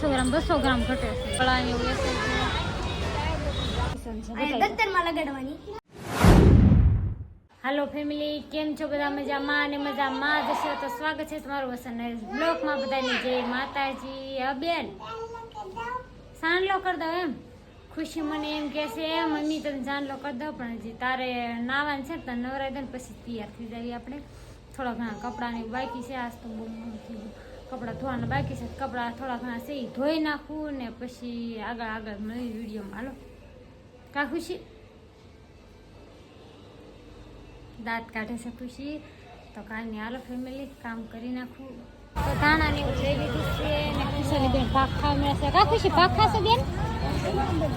બસો ગ્રામ બસો ગ્રામ ઘટે છે. કળાની એવું એસે હાલો ફેમિલી કેમ છો બધા? મજામાં અને મજામાં જશો તો સ્વાગત છે તમારું વસન બ્લોકમાં બધાની. જય માતાજી અબેન સાંડલો કરી દો એમ. ખુશી મને એમ કહે છે મમ્મી તમે જાણલો કરી દો પણ હજી તારે નાવાનું છે તને નવરાઈ દે પછી તૈયાર થઈ જઈએ આપણે. થોડા ઘણા કપડાની બાકી છે આજ તો બહુ થઈ ગયું. કપડાં ધોવાના બાકી છે. કપડાં થોડા ઘણા છે ધોઈ નાખું ને પછી આગળ આગળ નવી વિડીયોમાં. હાલો. કા ખુશી? દાંત કાઢે છે ખુશી. તો કાંઈ નહીં. હાલો ફેમિલી કામ કરી નાખું. તો ધાણાની એવું લઈ લીધું છે ને ખુશીની બેન પાક ખાવા મળે છે. કા ખુશી પાક ખાશો બેન?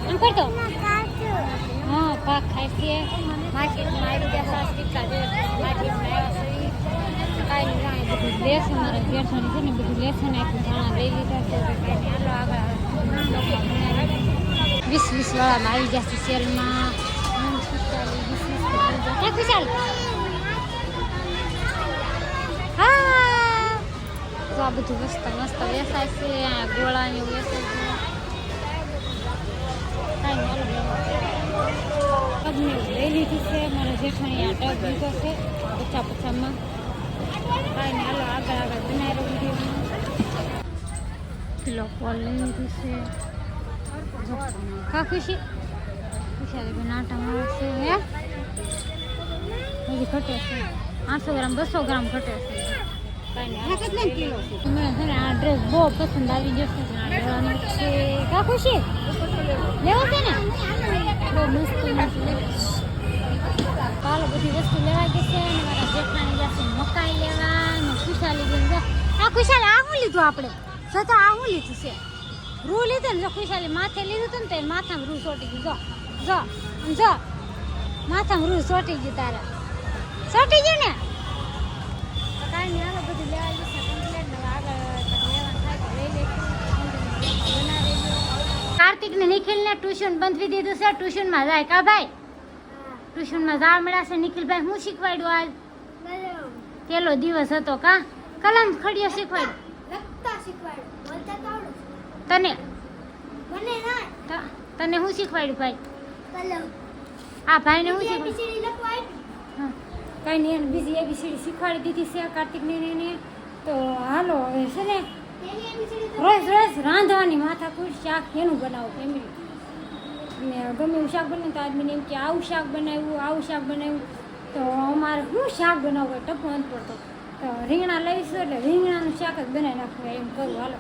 એમ કરતો હા પાક ખાય છે. માર્કેટમાં આવી ગયા સાસ છે. માર્કેટમાં આવ્યા છે. કાંઈ આ બધું લેસન મારે બેસણ છે ને બધું લેસન આપ્યું ધાણા વીસ વીસ વાળામાં આવી જશે સેલમાં. હે, તો આ બધું મસ્ત મસ્ત વેસાય છે આ ગોળા ને એવું વેચાય છે પગને લઈ છે મારા જેઠાણી આ ટબ લીધો છે પચા પચામાં કિલો પોલ લઈ લીધું છે. કા ખુશી. ખુશાલી મારે છે, હે? હજી ઘટે છે. ગ્રામ, બસો ગ્રામ ઘટે છે. છે આ ડ્રેસ બહુ પસંદ આવી જશે. લેવાનું છે. કા છે ને? બહુ મસ્ત મસ્ત. ચાલો, બધી વસ્તુ લેવા જશે અને ને ખુશાલી આ ખુશાલી આ શું લીધું આપણે. છતાં આ શું લીધું છે. રૂ લીધું ને જો ખુશાલી માથે લીધું હતું ને તો માથામાં રૂ ચોટી ગયું. જો જો જો માથામાં રૂ ચોટી ગયું તારે. ચોટી ગયું ને? કાંઈ નહીં બધું લેવા જશે કાર્તિક ને નિખિલ ને ટ્યુશન બંધવી દીધું છે. ટ્યુશનમાં જાય કા ભાઈ? ટ્યુશનમાં જવા મળ્યા છે. નિખિલભાઈ હું શીખવાડ્યું આજ? પેલો દિવસ હતો કા? કલમ ખડીયો શીખવાડ. લખતા શીખવાડ. બોલતા તો આવડે. તને? મને ના. તને શું શીખવાડ્યું ભાઈ? કલમ. આ ભાઈને હું શીખવાડ્યું બીજી લખવા હા. કંઈ નહીં એને બીજી એબીસીડી શીખવાડી દીધી છે કાર્તિકને ને એને. તો હાલો હવે છે ને રોજ રોજ રાંધવાની માથાકૂટ શાક એનું બનાવો ફેમિલી અને ગમે એવું શાક બને તો આદમીને એમ કે આવું શાક બનાવ્યું આવું શાક બનાવ્યું. તો અમારે શું શાક બનાવવું ટપો અંત પડતો. રીંગણા લઈશું એટલે રીંગણાનું શાક જ બનાવી નાખવું એમ કરું હાલો.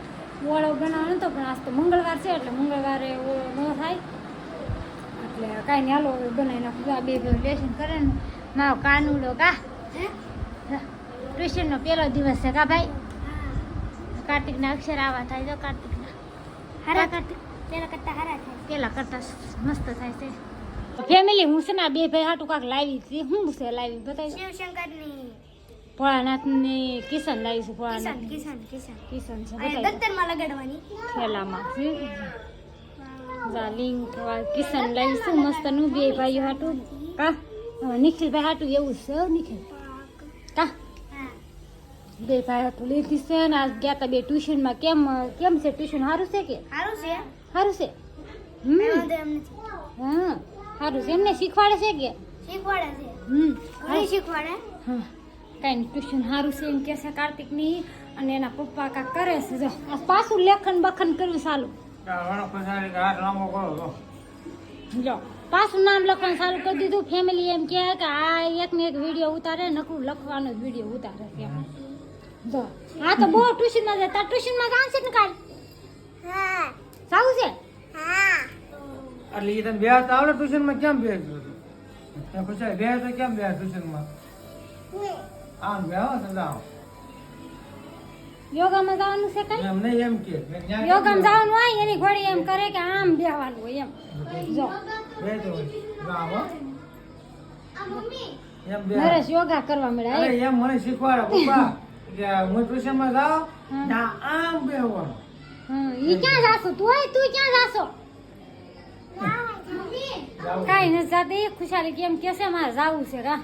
ઓળો બનાવવાનો તો પણ આજ તો મંગળવાર છે એટલે મંગળવારે ઓળો ન થાય. એટલે કાંઈ નહીં હાલો બનાવી નાખું. આ બે ભાઈ લેસન કરે ને. મારો કાનુડો કા? ટ્યુશનનો પહેલો દિવસ છે કા ભાઈ? કાર્તિકના અક્ષર આવા થાય તો કાર્તિકના. હારા કાર્તિક પેલા કરતા હારા થાય. પહેલાં કરતા મસ્ત થાય છે. ફેમિલી હું છે ને બે ભાઈ હાટું કાંક લાવી હતી. હું છે લાવી બતાવી શિવશંકરની. ભોળાનાથની કિશન લાવી છે ભોળાનાથ. કિશન કિશન કિશન. કિશન છે અને બતાવી લગાડવાની થેલામાં જા કિશન લાવી છે મસ્તનું બે ભાઈઓ હાટું. કા? હવે નિખિલભાઈ હાટું એવું છે નિખિલ. કા? બે ભાઈ હાટું લીધી છે ને આજ ગયા તા બે ટ્યુશનમાં. કેમ કેમ છે? ટ્યુશન સારું છે કે? સારું છે. સારું છે? હમ. હા. સારું છે. એમને શીખવાડે છે કે? શીખવાડે છે. હમ. શીખવાડે. હા. કાંઈ ટ્યુશન સારું છે એમ કહે છે કાર્તિકની અને એના પપ્પા કાંક કરે છે. જો આ પાછું લેખન બખન કર્યું સારું જો પાછું નામ લખવાનું ચાલુ કરી દીધું. ફેમિલી એમ કહે કે આ એક ને એક વીડિયો ઉતારે નકરું લખવાનો જ વીડિયો ઉતારે છે. એમ. જો આ તો બહુ ટ્યુશનમાં જાય. તાર ટ્યુશનમાં જાણ છે ને કાલ? હા. સારું છે? હા. એટલે એ તને બેસ આવડે ટ્યુશનમાં? કેમ બેસ પૂછાય બે તો કેમ બે ટ્યુશન યોગામાં જવાનું છે કઈ? એમ નહીં એમ કે. યોગામાં જવાનું હોય એની ઘોડી એમ કરે કે આમ બેવાનું હોય એમ. જો. આ મમ્મી. નરેશ યોગા કરવા મળ્યા અરે એમ મને શીખવાડે પપ્પા. કે હું ટ્યુશનમાં જાઉં ના આમ બેવાનું હમ ઈ ક્યાં જાશો? તું હોય તું ક્યાં જાશો? કાઈ નથી જાતી ખુશાલી કેમ કેસે મારે જાવું છે રા.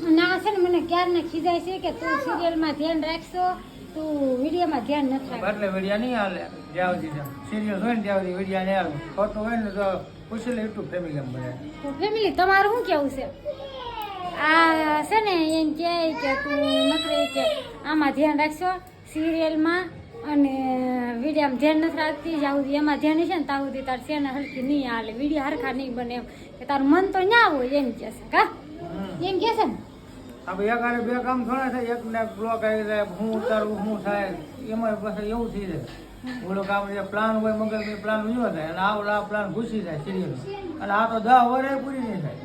ના છે ને મને ક્યારના ખીજાય છે કે તું સિરિયલમાં ધ્યાન રાખશો તું વિડીયોમાં ધ્યાન નથી રાખતી એટલે વિડિયા નહીં હાલે જાવજી સુધી સિરિયસ હોય ને જાવજી સુધી નહીં હાલે. ખોટું હોય ને તો પૂછી લે યુટ્યુબ ફેમિલી બધા. તો ફેમિલી તમારું શું કેવું છે? આ છે ને એમ કહે કે તું નકરી કે આમાં ધ્યાન રાખશો સિરિયલમાં અને વિડીયોમાં ધ્યાન નથી રાખતી જ્યાં સુધી એમાં ધ્યાન છે ને ત્યાં સુધી તાર ને હરખી નહીં હાલે. વીડિયો હરખા નહીં બને એમ. કે તારું મન તો ના હોય એમ કહેશે કા? એમ કહે છે ને? આપણે એક હારે બે કામ થોડા થાય એક ને બ્લોક આવી જાય હું ઉતારવું શું થાય. એમાં પછી એવું થઈ જાય. ઓલો કામ જે પ્લાન હોય મગજ પ્લાન ઉજવો થાય. અને આવો આ પ્લાન ઘૂસી જાય સિરિયલ અને આ તો દસ વરે પૂરી નહીં થાય.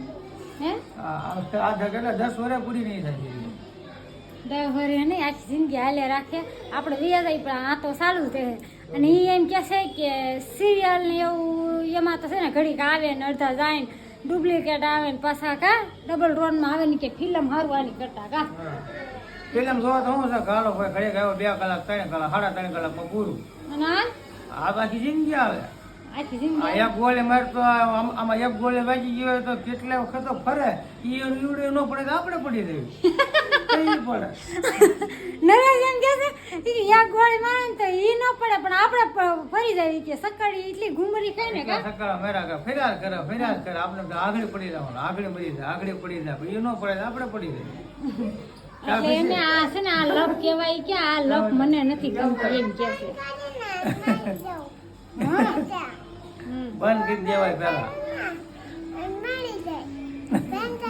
હે? આ આ કેટલા દસ વરે પૂરી નહીં થાય સિરિયલ ડ્રાઈવરે નહીં આખી જિંદગી હાલે રાખે. આપણે વ્યાજ પણ આ તો સારું છે અને એ એમ કહે છે કે સિરિયલ ને એવું એમાં તો છે ને ઘડીક આવે ને અડધા જાય ને ડુપ્લિકેટ આવે ને પાછા કા? ડબલ રોનમાં આવે ને કે ફિલ્મ હારવાની કરતા કા? ફિલ્મ જોવા તો હું છે ગાલો ભાઈ ઘડીક ગયો બે કલાક ત્રણ કલાક સાડા ત્રણ કલાકમાં પૂરું. અને આ બાકી જિંદગી આવે. એક ગોળે મારે આમાં એક ગોળે વાગી ગયો હોય તો કેટલા વખત ફરે. ઈ ઈવડે ન પડે તો આપણે પડી દેવી પડે. નરેશ એમ કહે છે એક ગોળી મારે તો એ ન પડે પણ આપણે ફરી જાય કે સકાળી એટલી ઘુમરી ખાય ને કા? સકરા મેરા કરે ફેરાર કરે ફેરાર કરે. આપણે તો આગળ પડી જવાનું આગળ પડી જાય આગળ પડી જાય. પણ એ ન પડે તો આપણે પડી જાય એટલે એને આ છે ને આ લપ કહેવાય કે આ લપ મને નથી ગમતો એમ છે. બંધ કરી દેવાય પેલા